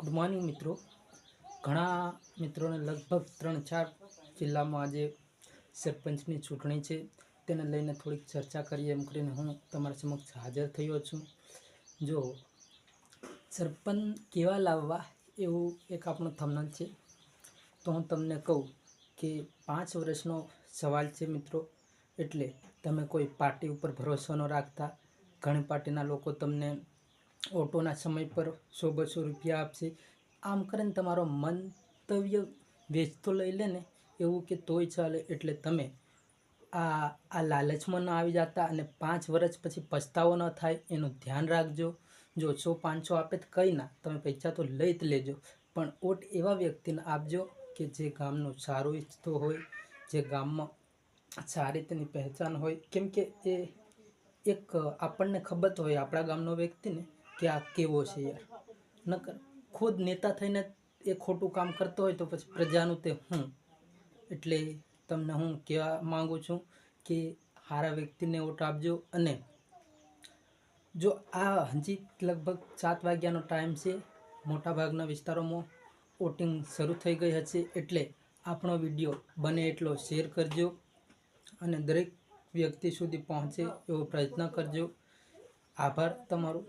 Good morning મિત્રો. ઘણા મિત્રોને લગભગ ત્રણ ચાર જિલ્લામાં આજે સરપંચની ચૂંટણી છે. તેને લઈને થોડીક ચર્ચા કરીએ એમ કરીને હું તમારા સમક્ષ હાજર થયો છું. જો, સરપંચ કેવા લાવવા એવું એક આપણો થમનલ છે. તો હું તમને કહું કે પાંચ વર્ષનો સવાલ છે મિત્રો. એટલે તમે કોઈ પાર્ટી ઉપર ભરોસો ન રાખતા. ઘણી પાર્ટીના લોકો તમને ઓટોના સમય પર સો બસો રૂપિયા આપશે. આમ કરીને તમારો મંતવ્ય વેચતો લઈ લે ને એવું કે તોય ચાલે એટલે તમે આ આ લાલચમાં ન આવી જતા અને પાંચ વર્ષ પછી પછતાવો ન થાય એનું ધ્યાન રાખજો. જો સો પાંચસો આપે તો કંઈ ના, તમે પૈસા તો લઈ જ લેજો. પણ ઓટ એવા વ્યક્તિને આપજો કે જે ગામનું સારું ઈચ્છતો હોય, જે ગામમાં સારી તેની પહેચાન હોય. કેમ કે એ એક આપણને ખબર હોય આપણા ગામનો વ્યક્તિ ને કે કેવો છે યાર? નકર ખુદ નેતા થઈને એ ખોટું કામ કરતો હોય તો પછી પ્રજાનું તે હું? એટલે તમને હું કહેવા માગું છું કે સારા વ્યક્તિને વોટ આપજો અને જો આ હજી લગભગ સાત વાગ્યાનો ટાઈમ છે, મોટાભાગના વિસ્તારોમાં વોટિંગ શરૂ થઈ ગઈ હશે એટલે આપણો વીડિયો બને એટલો શેર કરજો અને દરેક વ્યક્તિ સુધી પહોંચે એવો પ્રયત્ન કરજો. આભાર તમારો.